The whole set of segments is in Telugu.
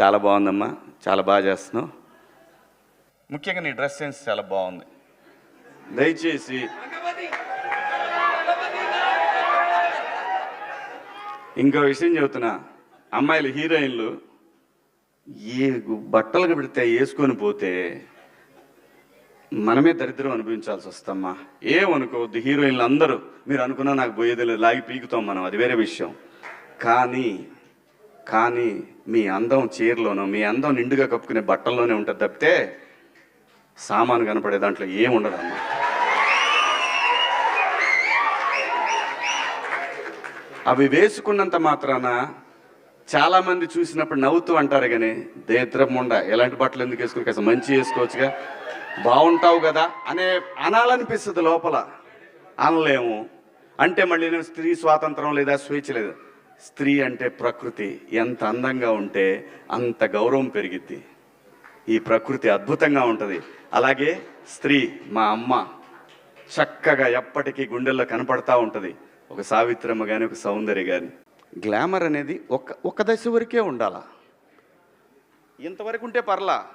చాలా బాగుందమ్మా. చాలా బాగా చేస్తున్నావు. ముఖ్యంగా నీ డ్రెస్ సెన్స్ చాలా బాగుంది. దయచేసి ఇంకో విషయం చెబుతున్నా. అమ్మాయిలు హీరోయిన్లు ఏ బట్టలు పెడితే వేసుకొని పోతే మనమే దరిద్రం అనిపించాల్సి వస్తమ్మా. ఏమనుకోవద్దు హీరోయిన్లు అందరూ. మీరు అనుకున్నా నాకు పోయేది లేదు. లాగి పీకుతాం మనం. అది వేరే విషయం. కానీ కానీ మీ అందం చీరలోనూ మీ అందం నిండుగా కప్పుకునే బట్టల్లోనే ఉంటుంది తప్పితే సామాను కనపడే దాంట్లో ఏముండదమ్మా అవి వేసుకున్నంత మాత్రాన చాలామంది చూసినప్పుడు నవ్వుతూ అంటారు కానీ దేద్రముండ ఎలాంటి బట్టలు ఎందుకు వేసుకుని కాస్త మంచి వేసుకోవచ్చుగా? బాగుంటావు కదా? అనే అనాలనిపిస్తుంది లోపల. అనలేము. అంటే మళ్ళీ స్త్రీ స్వాతంత్రం లేదా స్వేచ్ఛ లేదు. స్త్రీ అంటే ప్రకృతి. ఎంత అందంగా ఉంటే అంత గౌరవం పెరిగిద్ది. ఈ ప్రకృతి అద్భుతంగా ఉంటుంది. అలాగే స్త్రీ మా అమ్మ చక్కగా ఎప్పటికీ గుండెల్లో కనపడతా ఉంటుంది. ఒక సావిత్రమ్మ కానీ ఒక సౌందర్య కానీ గ్లామర్ అనేది ఒక ఒక దశ వరకే ఉండాల. ఇంతవరకు ఉంటే పర్లా.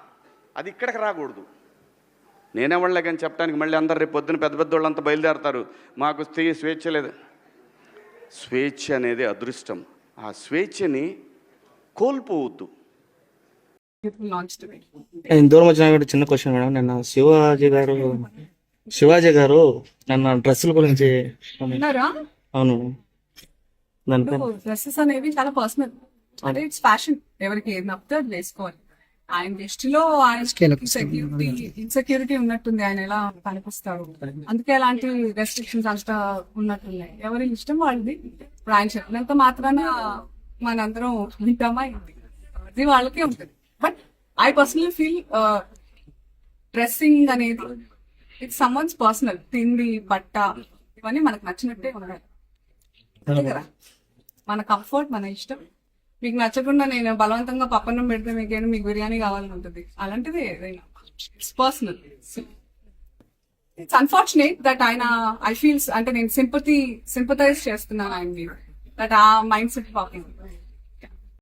అది ఇక్కడికి రాకూడదు. నేనేవాళ్ళే కానీ చెప్పడానికి మళ్ళీ అందరు రేపు పొద్దున పెద్ద పెద్ద వాళ్ళంతా బయలుదేరతారు. మాకు స్త్రీ స్వేచ్ఛ లేదు. స్వేచ్ఛ అనేది అదృష్టం. ఆ స్వేచ్ఛని కోల్పోవద్దు. నేను దూరం వచ్చిన కూడా చిన్న క్వశ్చన్ మేడం. నిన్న శివాజీ గారు శివాజీ గారు నిన్న డ్రెస్సుల గురించి అవును. డ్రెస్సెస్ అనేవి చాలా పర్సనల్ అంటే ఇట్స్ ఫ్యాషన్ ఎవరికి ఏది నప్పితే అది వేసుకోవాలి. ఆయన దృష్టిలో ఆయన సెక్యూరిటీ ఇన్సెక్యూరిటీ ఉన్నట్టుంది. ఆయన ఎలా కనిపిస్తాడు అందుకే అలాంటి రెస్ట్రిక్షన్స్ అంతా ఉన్నట్టున్నాయి. ఎవరి ఇష్టం వాళ్ళది. ఇప్పుడు ఆయన చెప్పినంత మాత్రాన మనందరం వింటామా? అది వాళ్ళకే ఉంటుంది. But I personally feel dressing అనేది ఇట్స్ సమ్మన్స్ పర్సనల్ తిండి బట్ట ఇవన్నీ మనకు నచ్చినట్టే ఉండాలి. మన కంఫర్ట్ మన ఇష్టం. మీకు నచ్చకుండా నేను బలవంతంగా పప్పన్నం పెడితే మీకేంటి మీకు బిర్యానీ కావాలని ఉంటుంది. అలాంటిది ఏదైనా. It's personal it's unfortunate that ఆయన ఐ ఫీల్స్ అంటే నేను సింపతి సింపతైజ్ చేస్తున్నాను ఆయన మీద దట్ ఆ మైండ్ సెట్ పాపం